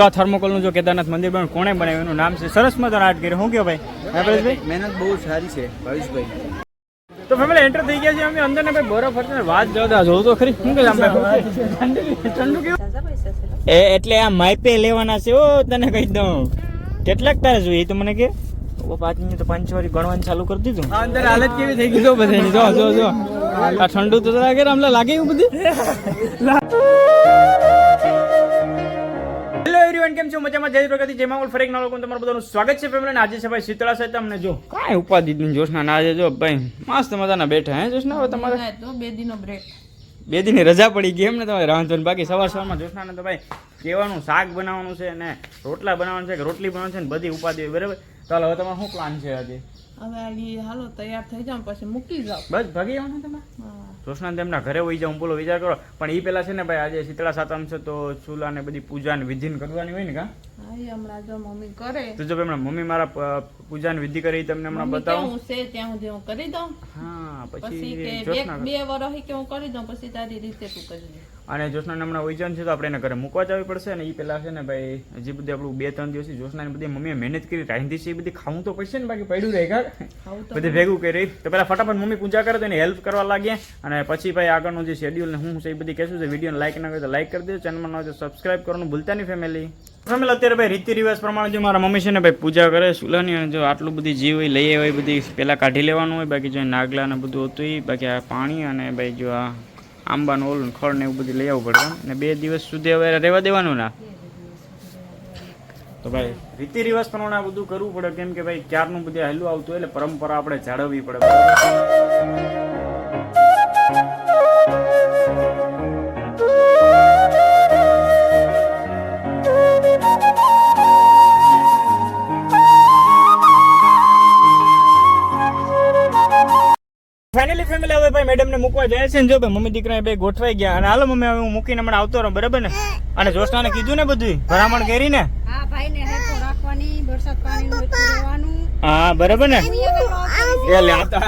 તો આ થર્મોકોલનું જો કેદારનાથ મંદિર બન્યું કોણે બનાવ્યું? એનું નામ છે સરસ મજાનું આર્ટ કર્યું. શું કહો ભાઈ? ભાઈ મહેનત બહુ સારી છે ભાવેશભાઈ. તો ફેમિલી એન્ટર થઈ ગયા છે. અમે અંદર ને ભાઈ બરફ હતી વાત જોતા જોઉં તો ખરી? શું કે ઠંડુ કેવું? એ એટલે આ માઇપે લેવાના છે ઓ તને કહી દઉં. કેટલાક તારે જોઈએ એ તો મને કે? ઓ પાંચ મિનિટ તો પાંચ વારી ગણવાનું ચાલુ કરી દીધું. અંદર હાલત કેવી થઈ ગઈ? જો બધાની જો જો જો. આ ઠંડુ તો લાગે આમ લાગે એવું બધી. કેમ છો? મજામાં? જય પ્રગતિ જય મામૂલ. ફરેક ના લોકો તમારું બધાનું સ્વાગત છે ફેમિલી. આજે છે ભાઈ શીતળા સાહેબ તમને જો કાંઈ ઉપાધિ દિન જોશના ના આજે જો ભાઈ મસ્ત મજાના બેઠા હે જોશના હવે તમારે? તો બે દિનો બ્રેક બે દિનની રજા પડી ગઈ એમ ને તમારે રાંધવાનું. બાકી સવાર સવારમાં જોશનાને તો ભાઈ કહેવાનું શાક બનાવવાનું છે અને રોટલા બનાવવાનું છે કે રોટલી બનાવવાનું છે ને બધી ઉપાધિ બરાબર? ચાલો હવે તમારો શું પ્લાન છે આજે? હવે હાલો તૈયાર થઈ જાવ પછી મૂકી જાવ બસ ભાગી જવાનું તમે જોશના તેમના ઘરે વહી જાઉં બોલો વિચાર કરો. પણ એ પેલા છે ને ભાઈ આજે શીતળા સાતમ છે તો ચૂલા ને બધી પૂજા ને વિધિ કરવાની હોય ને કા? હમણાં જો મમ્મી કરે. તો જો હમણાં મમ્મી મારા પૂજા ને વિધિ કરી તમને હમણાં બતાવું. હું છે? ત્યાં હું કરી દઉં. હા પછી બે વર્ષ કે હું કરી દઉં પછી તારી રીતે તું કરી દે. અને જોશનાને હમણાં વૈજન છે તો આપણે એના ઘરે મૂકવા જવી પડશે ને એ પેલા છે ને ભાઈ હજી બધી આપણું બે ત્રણ દિવસથી જોશનાની બધી મમ્મીએ મહેનત કરી રાંધી છે એ બધી ખાવું તો પડશે ને બાકી પડ્યું રહે ઘર. બધી ભેગું કરી. તો પહેલાં ફટાફટ મમ્મી પૂજા કરે તો એને હેલ્પ કરવા લાગ્યા અને પછી ભાઈ આગળનું જે શેડ્યુલ ને હું છે એ બધી કહેશું છે. વિડીયોને લાઈક ના કરે તો લાઈક કરી દેજો. ચેનલમાં ન હોય તો સબસ્ક્રાઇબ કરવાનું ભૂલતા નહીં ફેમિલી ફેમિલી અત્યારે ભાઈ રીતિ રિવાજ પ્રમાણે જો મારા મમ્મી છે ને ભાઈ પૂજા કરે સુલાની અને જો આટલું બધી જીવ હોય લઈ હોય બધી પહેલાં કાઢી લેવાનું હોય. બાકી જો નાગલા ને બધું હતું એ બાકી આ પાણી અને ભાઈ જો આ આંબાનું ઓલું ખળ ને એવું બધું લઈ આવવું પડે અને બે દિવસ સુધી હવે રહેવા દેવાનું ના. તો ભાઈ, રીતિ રિવાજ પ્રમાણે આ બધું કરવું પડે, કેમ કે ભાઈ, ક્યારનું બધું હેલું આવતું એટલે પરંપરા આપણે જાળવવી પડે. મૂકવા જાય છે ને જો ભાઈ મમ્મી દીકરા બે ગોઠવાઈ ગયા. અને હાલો મમ્મી હવે હું મૂકીને હમણાં આવતો રહું બરાબર ને? અને જોશનાને કીધું ને બધું ભરામણ કરી ને હા ભાઈ ને રાખવાની વરસાદ પાણી રહેવાનું. હા બરાબર ને? એ લે આ તો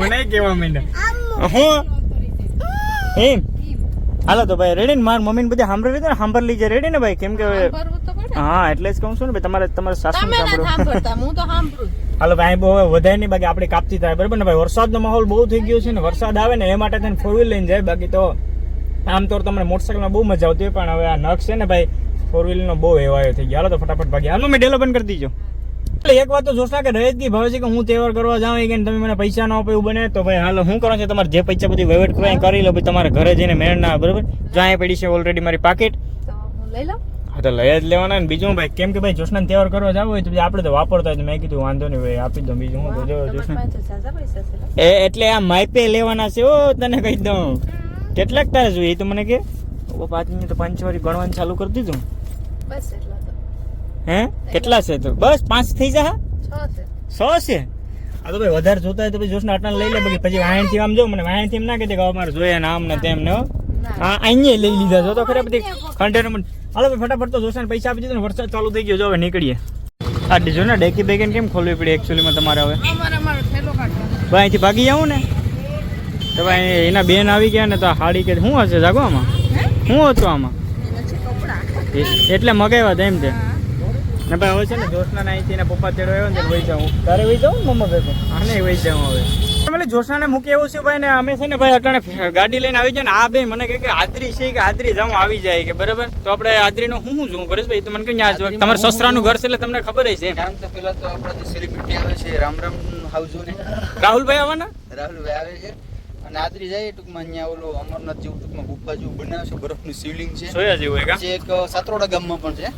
મને કેવા માંડ્યા. હું? એમ? હાલો તો ભાઈ રેડી ને? મારી મમ્મીને બધી સાંભળી લીધું ને? સાંભળી લીજે રેડી ને ભાઈ? કેમ કે હા એટલે જ કહું છું ને તમારે તમારે સાસુ સાંભળતા હું તો સાંભળું. હાલો ભાઈ બહુ વધારે નહીં બાકી આપણી કાપતી થાય બરાબર ને ભાઈ? વરસાદનો માહોલ બહુ થઈ ગયો છે ને વરસાદ આવે ને એ માટે થઈને ફોર વ્હીલ લઈને જાય બાકી તો આમ તો તમને મોટરસાઇકલમાં બહુ મજા આવતી હોય પણ હવે આ નખ છે ને ભાઈ ફોર વ્હીલનો બહુ એવાયો થઈ ગયો. હાલો તો ફટાફટ ભાગી હાલો મેં ડેલો બંધ કરી દીજો. એટલે એક વાત તો જોશના કે રહે જ ગઈ ભાવે છે કે હું તહેવાર કરવા જાઉં કે તમે મને પૈસા ન આપો એવું બને તો ભાઈ હાલો શું કરો છો? તમારે જે પૈસા બધી વહીવટ કરવા કરી લો ભાઈ તમારે ઘરે જઈને મેળ ના બરાબર જ્યાં પડી છે ઓલરેડી મારી પાકેટ તો હું લઈ લઉં? હા તો લઈ જ લેવાના ને બીજું ભાઈ કેમ કે ભાઈ જોશના તહેવાર કરવા જાવ હોય તો આપણે તો વાપરતા જ મેં કીધું વાંધો નહીં ભાઈ આપી દઉં બીજું. હું જો જોશના. એ એટલે આ માઇપે લેવાના છે ઓ તને કહી દઉં. કેટલાક તારે જોઈએ તો મને કે ઓ પાંચ મિનિટ તો પાંચ વારી ગણવાનું ચાલુ કરી દીધું. બસ એટલા તો. હે? કેટલા છે તો? બસ પાંચ થઈ જા સો છે? આ તો ભાઈ વધારે જોતા હોય તો જોશના આટલા લઈ લે પછી પછી વાયણથી આમ જો મને વાયણથી એમ ના કહી દે કે અમારે જોઈએ ને આમ ને તેમ ને હો. અહીંયા લઈ લીધા છો. તો ખરે બધી કન્ટેનર હાલો ફટાફટ તો જોશના પૈસા આપી દીધો ને વરસાદ ચાલુ થઈ ગયો જો હવે નીકળીએ. આ ડીજો ને ડેકી બેગન કેમ ખોલવી પડી એકચ્યુઅલીમાં તમારે હવે? ભાઈ અહીંથી ભાગી જાઉં ને. તો ભાઈ એના બેન આવી ગયા ને તો હાડી કે શું હશે જાગો આમાં? શું હતું આમાં? એટલે મગાવ્યા હતા એમ તે. ને ભાઈ હવે છે ને જોશના અહીંથી એના પપ્પા તેડો આવ્યો ને વહી જાઉં. તારે વહી જાઉં મમ્મા ભેગો? આને વહી જાઉં હવે. જોશનાને મૂકી એવું છે ભાઈ ને અમે છે ને ભાઈ અટાણે ગાડી લઈને આવી જાય ને આ બે મને કહે કે આદરી છે કે આદરી જાઉં આવી જાય કે બરાબર? તો આપણે આદરી હું શું જોઉં? પરેશભાઈ તો મને કઈ યાદ તમારે સસરાનું ઘર છે એટલે તમને ખબર છે કારણ તો પેલા તો આપણા સેલિબ્રિટી આવે છે રામ રામ હાઉસો ને. રાહુલભાઈ આવવાના રાહુલભાઈ આવે છે. અને આદરી જાય ટૂંકમાં અહીંયા ઓલો અમરનાથ જેવું ટૂંકમાં ગુફા જેવું બનાવે છે બરફનું શિવલિંગ છે. સોયા જેવું એક સાતરોડા ગામમાં પણ છે.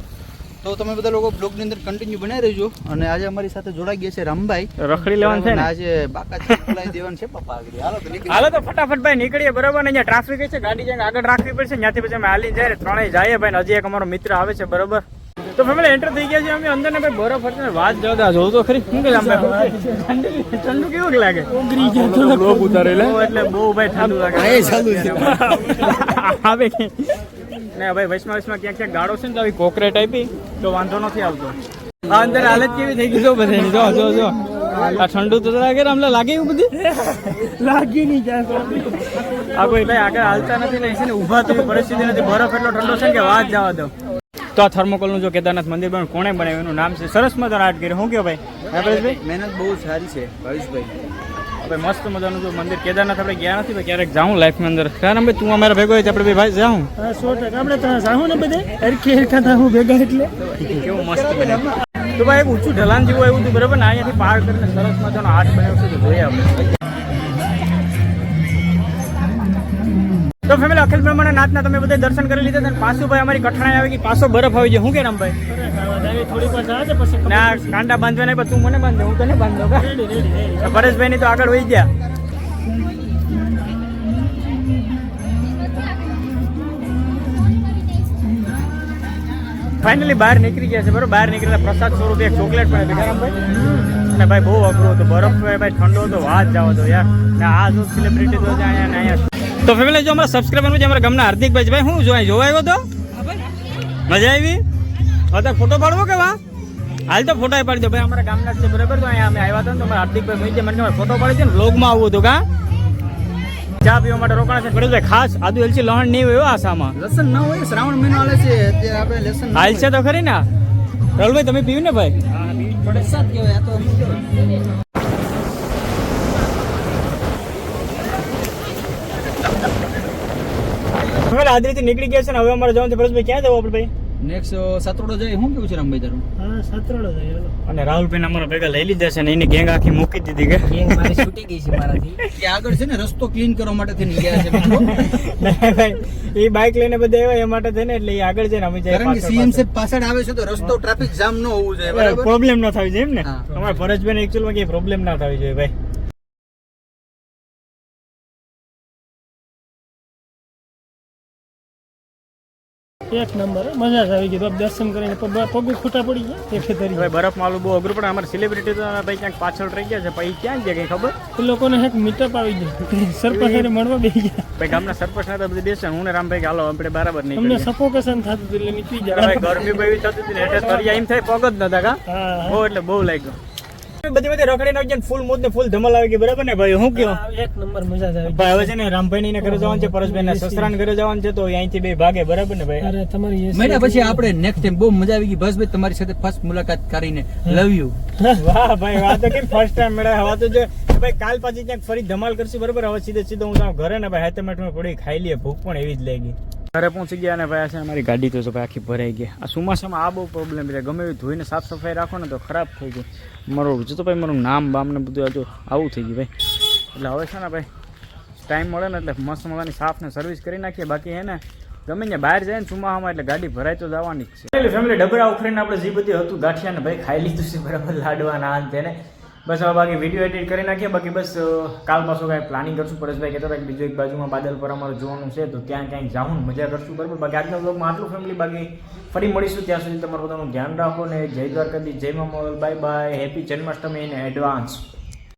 તો તમે બધા લોકો બ્લોગની અંદર કન્ટિન્યુ બનાવી રહેજો. અને આજે અમારી સાથે જોડાઈ ગયા છે રામભાઈ. રખડી લેવાનું છે ને? આજે બાકા ચકલાઈ દેવાનું છે પપ્પા આગળ. હાલો તો નીકળી હાલો તો ફટાફટ ભાઈ નીકળીએ બરાબર? ને અહીંયા ટ્રાફિક છે ગાડી જાય આગળ રાખવી પડશે ત્યાંથી પછી અમે હાલી જાય ત્રણેય જઈએ ભાઈ હજી એક અમારો મિત્ર આવે છે બરોબર? તો ફેમિલી એન્ટર થઈ ગયા છે અમે અંદર ને ભાઈ બરફ હતી ને વાત જવા જોઉં તો ખરી. શું કે આમ ઠંડુ કેવું લાગે? ઉગરી ગયા બ્લોક ઉતારેલા. એટલે બહુ ભાઈ ઠંડુ લાગે. એ ચાલુ છે. આવે કે ને હવે વચમાં વચમાં ક્યાંક ક્યાંક ગાળો છે ને તો આવી કોકરેટ આપી તો વાંધો નથી આવતો. આ અંદર હાલત કેવી થઈ ગઈ? જો જો જો જો. આ ઠંડુ તો લાગે અમને લાગે એવું બધું? લાગી નહીં જાય આ કોઈ ભાઈ આગળ હાલતા નથી ને છે ને ઊભા થવી પરિસ્થિતિ નથી. બરફ એટલો ઠંડો છે કે વાત જવા દો. તો આ થર્મોકોલનું જો કેદારનાથ મંદિર બન્યું કોણે બનાવ્યું એનું નામ છે? સરસ મજાનું આર્ટ કર્યું. શું કહો ભાઈ? મહેનત બહુ સારી છે ભાવેશભાઈ. આપણે મસ્ત મજાનું જો મંદિર. કેદારનાથ આપણે ગયા નથી ભાઈ ક્યારેક જાઉં લાઈફની અંદર. કારણ ભાઈ તું અમારા ભેગો હોય આપણે બે ભાઈ જાઉં. હા સો ટકા. આપણે તો જાઉં ને બધે. હરખી હરખા થાહું ભેગા એટલે. કેવું મસ્ત બન્યું તો ભાઈ એક ઊંચું ઢલાન જેવું આવ્યું હતું બરાબર ને? અહીંયાથી પાર કરીને સરસ મજાનો હાથ બનાવ્યો છે જોઈએ આપણે. તો ફેમિલી અખિલ બ્રહ્માંડ નાથના તમે બધા દર્શન કરી લીધા અને પાછું ભાઈ અમારી કઠણાઈ આવી ગઈ. પાછો બરફ આવી ગયો. શું કે રામભાઈ ના કાંડા બાંધવા નહીં પણ તું મને બાંધ હું તને બાંધો પરેશભાઈ ની તો આગળ વહી ગયા. ફાઇનલી બહાર નીકળી ગયા છે બરોબર? બહાર નીકળેલા પ્રસાદ સ્વરૂપે એક ચોકલેટ પણ અને ભાઈ બહુ અઘરું હતું બરફ ભાઈ ઠંડો હતો વાત જાવ તો યાર. ને આ જો સેલિબ્રિટી તો અહીંયા અહીંયા. તો ફેમિલી જો અમારા સબસ્ક્રાઈબર છે અમારા ગામના હાર્દિકભાઈ છે. ભાઈ હું જોઈ જોવા આવ્યો તો? મજા આવી? હવે ફોટો પાડવો કે વા હાલ તો ફોટો પાડી દો. ભાઈ અમારા ગામના છે બરાબર? તો અહીંયા અમે આવ્યા હતા ને તમારા હાર્દિકભાઈ ભાઈ મને તમારે ફોટો પાડી દે ને વ્લોગમાં આવવું હતું કા? ચા પીવા માટે રોકાણ છે. ફરીદભાઈ ખાસ આદુ એલચી લહણ નહીં હોય હો આસામાં લસણ ન હોય શ્રાવણ મહિનો હાલે છે અત્યારે આપણે લસણ હાલ છે તો ખરી ને રાહુલભાઈ તમે પીવું ને ભાઈ? હવે આદરીથી નીકળી ગયા છે ને હવે અમારે જવાનું છે. પરેશભાઈ ક્યાં જવું આપણે ભાઈ? નેક્સ્ટ સાતરોડો જાય શું કેવું છે રામભાઈ તારું? હા સતરડો જાય અને રાહુલભાઈ અમારા ભેગા લઈ લીધા છે ને એની ગેંગ આખી મૂકી દીધી કે. કે આગળ છે ને રસ્તો ક્લીન કરવા માટે થઈને ગયા છે ભાઈ એ બાઇક લઈને બધા આવ્યા એ માટે થઈને એટલે એ આગળ જઈને અમે જાય કારણ કે સીએમ સાહેબ પાછળ આવે છે તો રસ્તો ટ્રાફિક જામ ન હોવું જોઈએ પ્રોબ્લેમ ના થવી જોઈએ એમ ને. અમારા પરેશભાઈ એકચ્યુઅલમાં કઈ પ્રોબ્લેમ ના થવી જોઈએ ભાઈ. એક નંબર. મજા જ આવી ગઈ. દર્શન કરીને પગ ખોટા પડી ગયા? એક ભાઈ બરફ માલું બહુ અઘરું પણ અમારે સેલિબ્રિટી તો ભાઈ ક્યાંક પાછળ રહી ગયા છે. પછી ક્યાં ગયા કઈ ખબર? એ લોકોને એક મીટઅપ આવી ગયું. સરપંચ મળવા બેસી ગયા. ભાઈ ગામના સરપંચ ના તો બધી બેસે હું ને રામભાઈ હાલો આપણે બરાબર નહીં અમને સફોકેશન થતું હતું એટલે નીકળી જાય ગરમી બહુ થતી હતી એટલે તળિયા એમ થાય પગ જ નતા કા. બહુ એટલે બહુ લાગ્યો. બધી બધી રખડી નાખી ને ફૂલ મોજ ને ફૂલ ધમાલ આવી ગઈ. બરાબર ને ભાઈ? હું કયો? એક નંબર મજા આવે ભાઈ હવે છે ને રામભાઈ ને ઘરે જવાનું છે પરેશભાઈ ના સસરા ઘરે જવાનું છે તો અહીંથી બે ભાગે બરાબર ને ભાઈ? અરે તમારી મહિના પછી આપણે નેક્સ્ટ ટાઈમ બહુ મજા આવી ગઈ. બસ ભાઈ તમારી સાથે ફર્સ્ટ મુલાકાત કરીને લવ યુ વાહ ભાઈ વાત તો કેમ ફર્સ્ટ ટાઈમ મળ્યા? હવા તો જે ભાઈ કાલ પાછી ક્યાંક ફરી ધમાલ કરશું બરાબર? હવે સીધે સીધો હું ઘરે ને ભાઈ હાથે મેં પડી ખાઈ લઈએ ભૂખ પણ એવી જ લાગી. ઘરે પહોંચી ગયા અને ભાઈ છે મારી ગાડી તો ભાઈ આખી ભરાઈ ગઈ. આ ચોમાસામાં આ બહુ પ્રોબ્લેમ છે. ગમે એવી ધોઈને સાફ સફાઈ રાખો ને તો ખરાબ થઈ ગઈ મારું જો તો ભાઈ મારું નામ બામ ને બધું હજુ આવું થઈ ગયું ભાઈ. એટલે હવે છે ને ભાઈ ટાઈમ મળે ને એટલે મસ્ત મજાની સાફ ને સર્વિસ કરી નાખીએ. બાકી હે ને, ગમે ને બહાર જાય ને ચુમાહામાં એટલે ગાડી ભરાય તો જવાની જ છે. ફેમિલી ડબરા ઉખડીને આપણે જે બધું હતું ગાંઠિયા ને ભાઈ ખાઈ લીધું છે. બરાબર લાડવાના અંતે ને બસ હવે બાકી વીડિયો એડિટ કરી નાખીએ. બાકી બસ કાલ પાછું કાંઈ પ્લાનિંગ કરશું? પરેશભાઈ કહેતા હતા કે બીજું એક બાજુમાં બાદલ પર અમારે જોવાનું છે, તો ત્યાં ક્યાંક જાઉં મજા કરશું, બરાબર? બાકી આજના બ્લોગમાં આટલું ફેમિલી બાકી ફરી મળીશું ત્યાં સુધી તમારું બધાનું ધ્યાન રાખો ને જય દ્વારકાધી જય મા bye bye happy Janmashtami in advance